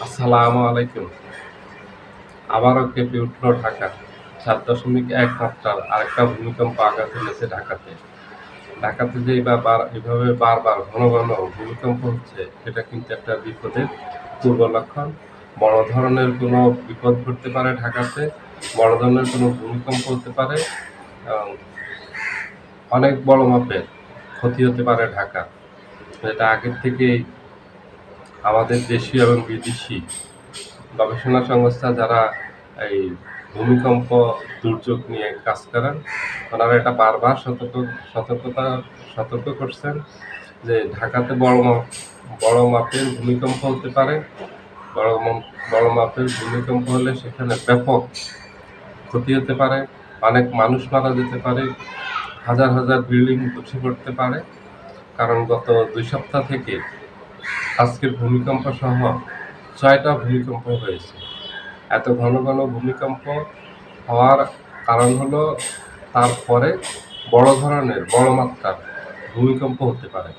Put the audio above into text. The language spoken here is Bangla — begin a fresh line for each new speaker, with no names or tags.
আসসালামু আলাইকুম। আবারও কেঁপে উঠল ঢাকা। সাত দশমিক এক মাত্রার আরেকটা ভূমিকম্প আঘাত এনেছে ঢাকাতে। ঢাকাতে যে এবার বার- এভাবে বারবার ঘন ঘন ভূমিকম্প হচ্ছে এটা কিন্তু একটা বিপদের পূর্ব লক্ষণ। বড় ধরনের কোনো বিপদ ঘটতে পারে ঢাকাতে, বড় ধরনের কোনো ভূমিকম্প হতে পারে অনেক বড় মাপের ক্ষতি হতে পারে ঢাকা এটা আগের থেকেই আমাদের দেশীয় এবং বিদেশি গবেষণা সংস্থা যারা এই ভূমিকম্প দুর্যোগ নিয়ে কাজ করেন, ওনারা এটা বারবার সতর্ক, সতর্কতা, সতর্ক করছেন যে ঢাকাতে বড় বড় মাপের ভূমিকম্প হতে পারে। বড় বড় মাপের ভূমিকম্প হলে সেখানে ব্যাপক ক্ষতি হতে পারে। অনেক মানুষ মারা যেতে পারে। হাজার হাজার বিল্ডিং ধসে পড়তে পারে। কারণ গত দুই সপ্তাহ থেকে আজকের ভূমিকম্প সহ ছয়টা ভূমিকম্প হয়েছে। এত ঘন ঘন ভূমিকম্প হওয়ার কারণ হলো তারপরে বড় ধরনের, বড় মাত্রার ভূমিকম্প হতে পারে।